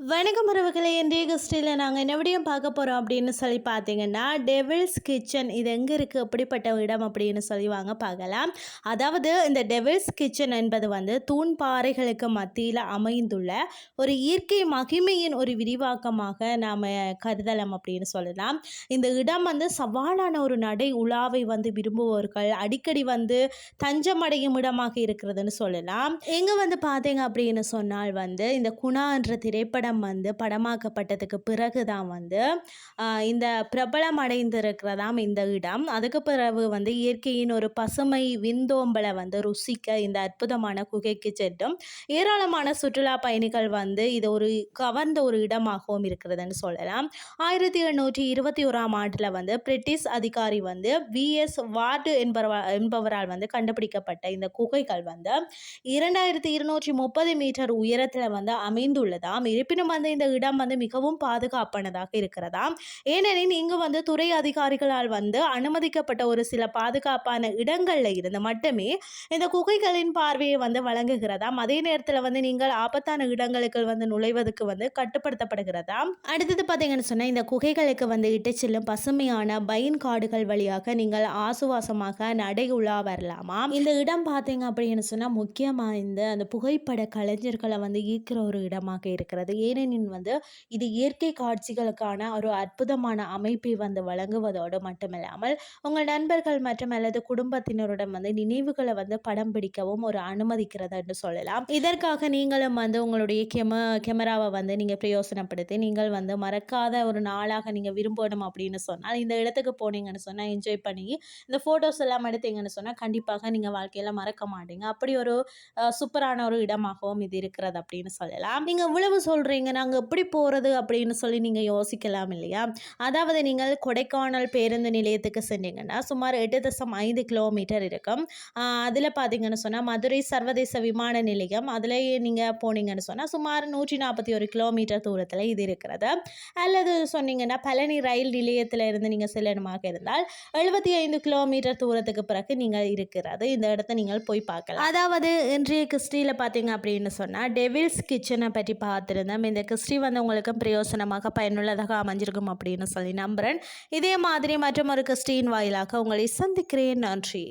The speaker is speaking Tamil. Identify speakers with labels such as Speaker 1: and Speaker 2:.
Speaker 1: வணக்கம் உறவுகளை இன்றைய கிறிஸ்டியில் நாங்கள் என்ன விடியும் பார்க்க போகிறோம் அப்படின்னு சொல்லி பார்த்தீங்கன்னா டெவில்ஸ் கிச்சன் இது எங்கே இருக்குது அப்படிப்பட்ட இடம் அப்படின்னு சொல்லி வாங்க பார்க்கலாம். அதாவது இந்த டெவில்ஸ் கிச்சன் என்பது வந்து தூண் பாறைகளுக்கு மத்தியில் அமைந்துள்ள ஒரு இயற்கை மகிமையின் ஒரு விரிவாக்கமாக நாம் கருதலாம் அப்படின்னு சொல்லலாம். இந்த இடம் வந்து சவாலான ஒரு நடை உலாவை வந்து விரும்புவோர்கள் அடிக்கடி வந்து தஞ்சமடையும் இடமாக இருக்கிறதுன்னு சொல்லலாம். எங்கே வந்து பார்த்தீங்க அப்படின்னு சொன்னால் வந்து இந்த குணா என்ற திரைப்படம் வந்து படமாக்கப்பட்டதுக்கு பிறகு தான் வந்து இந்த பிரபலம் அடைந்திருக்கிறதாம் இந்த இடம். அதுக்கு பிறகு வந்து இயற்கையின் ஒரு பசுமை விந்தோம்பலை வந்து ருசிக்க இந்த அற்புதமான குகைக்கு சென்றும். ஏராளமான சுற்றுலா பயணிகள் வந்து இது ஒரு கவர்ந்த ஒரு இடமாகவும் இருக்கிறதுன்னு சொல்லலாம். ஆயிரத்தி எண்ணூற்றி இருபத்தி ஓராம் ஆண்டில் வந்து பிரிட்டிஷ் அதிகாரி வந்து விஎஸ் வார்டு என்பவர் என்பவரால் வந்து கண்டுபிடிக்கப்பட்ட இந்த குகைகள் வந்து இரண்டாயிரத்தி இருநூற்றி முப்பது மீட்டர் உயரத்தில் வந்து அமைந்துள்ளதாம். இருப்பினும் வந்து இந்த இடம் வந்து மிகவும் பாதுகாப்பானதாக இருக்கிறதாம் ஏனெனில் இங்கு வந்து துறை அதிகாரிகளால் வந்து அனுமதிக்கப்பட்ட ஒரு சில பாதுகாப்பான இடங்களில் இருந்து மட்டுமே இந்த குகைகளின் பார்வையை வந்து வழங்குகிறதாம் அதே நேரத்தில் வந்து நீங்கள் ஆபத்தான இடங்களுக்கு வந்து நுழைவதற்கு வந்து கட்டுப்படுத்தப்படுகிறதாம் அடுத்தது பார்த்தீங்கன்னு சொன்னால் இந்த குகைகளுக்கு வந்து இட்டு செல்லும் பசுமையான பைன் காடுகள் வழியாக நீங்கள் ஆசுவாசமாக நடை உலா வரலாமாம் இந்த இடம் பார்த்தீங்க அப்படின்னு சொன்னால் முக்கியமாக இந்த அந்த புகைப்பட கலைஞர்களை வந்து ஈர்க்கிற ஒரு இடமாக இருக்கிறது. ஏனெனில் வந்து இது இயற்கை காட்சிகளுக்கான ஒரு அற்புதமான அமைப்பை வந்து வழங்குவதோடு மட்டுமில்லாமல் உங்கள் நண்பர்கள் மற்றும் அல்லது குடும்பத்தினருடன் வந்து நினைவுகளை வந்து படம் பிடிக்கவும் ஒரு அனுமதிக்கிறது என்று சொல்லலாம். இதற்காக நீங்களும் வந்து உங்களுடைய கெம கேமராவை வந்து நீங்கள் பிரயோசனப்படுத்தி நீங்கள் வந்து மறக்காத ஒரு நாளாக நீங்கள் விரும்பணும் அப்படின்னு சொன்னால் இந்த இடத்துக்கு போனீங்கன்னு சொன்னால் என்ஜாய் பண்ணி இந்த ஃபோட்டோஸ் எல்லாம் எடுத்தீங்கன்னு சொன்னால் கண்டிப்பாக நீங்கள் வாழ்க்கையில் மறக்க மாட்டீங்க. அப்படி ஒரு சூப்பரான ஒரு இடமாகவும் இது இருக்கிறது அப்படின்னு சொல்லலாம். நீங்கள் இவ்வளவு சொல்கிறீங்க நாங்கள் எப்படி போகிறது அப்படின்னு சொல்லி நீங்கள் யோசிக்கலாம் இல்லையா? அதாவது நீங்கள் கொடைக்கானல் பேருந்து நிலையத்துக்கு சென்றீங்கன்னா சுமார் எட்டு தசம் ஐந்து கிலோமீட்டர் இருக்கும். அதில் பார்த்தீங்கன்னு சொன்னால் மதுரை சர்வதேச விமான நிலையம் அதில் நீங்கள் போனீங்கன்னு சொன்னால் சுமார் நூற்றி நாற்பத்தி ஒரு கிலோமீட்டர் தூரத்தில் இது இருக்கிறது. அல்லது சொன்னீங்கன்னா பழனி ரயில் நிலையத்தில் இருந்து நீங்கள் செல்லணுமாக இருந்தால் எழுபத்தி ஐந்து கிலோமீட்டர் தூரத்துக்கு பிறகு நீங்கள் இருக்கிறது. இந்த இடத்த நீங்கள் போய் பார்க்கலாம். அதாவது இன்றைய கிறிஸ்டியில் பார்த்தீங்க அப்படின்னு சொன்னால் டெவில்ஸ் கிச்சனை பற்றி பார்த்துருந்தோம் இந்த கிறிஸ்டி வந்து உங்களுக்கு பிரயோசனமாக பயனுள்ளதாக அமைஞ்சிருக்கும் அப்படின்னு சொல்லி நம்புகிறேன் இதே மாதிரி மற்றும் ஒரு கிறிஸ்டியின் வாயிலாக உங்களை சந்திக்கிறேன். நன்றி.